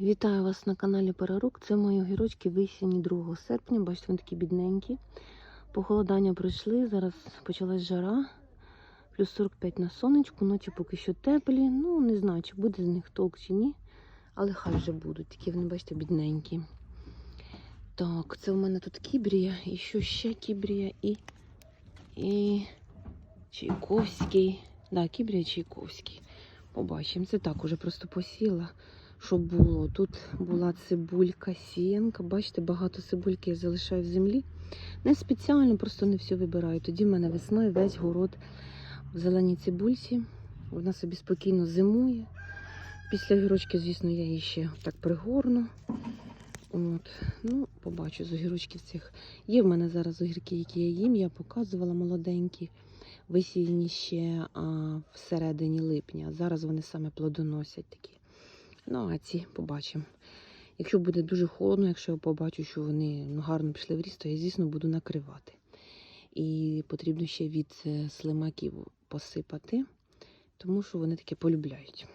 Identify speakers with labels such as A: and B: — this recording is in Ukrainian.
A: Вітаю вас на каналі Перерук. Це мої огірочки висіяні 2 серпня. Бачите, вони такі бідненькі. Похолодання пройшли. Зараз почалась жара. Плюс 45 на сонечку, ночі поки що теплі. Ну, не знаю, чи буде з них толк чи ні. Але хай вже будуть. Такі вони, бачите, бідненькі. Так, це в мене тут кібрія, і що ще кібрія і. і Чайковський. Да, кібрія Чайковський. Побачимо. Це так уже просто посіла що було. Тут була цибулька, сіянка. Бачите, багато цибульки я залишаю в землі. Не спеціально, просто не все вибираю. Тоді в мене весною весь город в зеленій цибульці. Вона собі спокійно зимує. Після огірочки, звісно, я її ще так пригорну. От. Ну, побачу з огірочків цих. Є в мене зараз огірки, які я їм, я показувала молоденькі, висіяні ще а, всередині липня. Зараз вони саме плодоносять такі. Ну, а ці побачимо. Якщо буде дуже холодно, якщо я побачу, що вони ну, гарно пішли в ріст, то я, звісно, буду накривати. І потрібно ще від е, слимаків посипати, тому що вони таке полюбляють.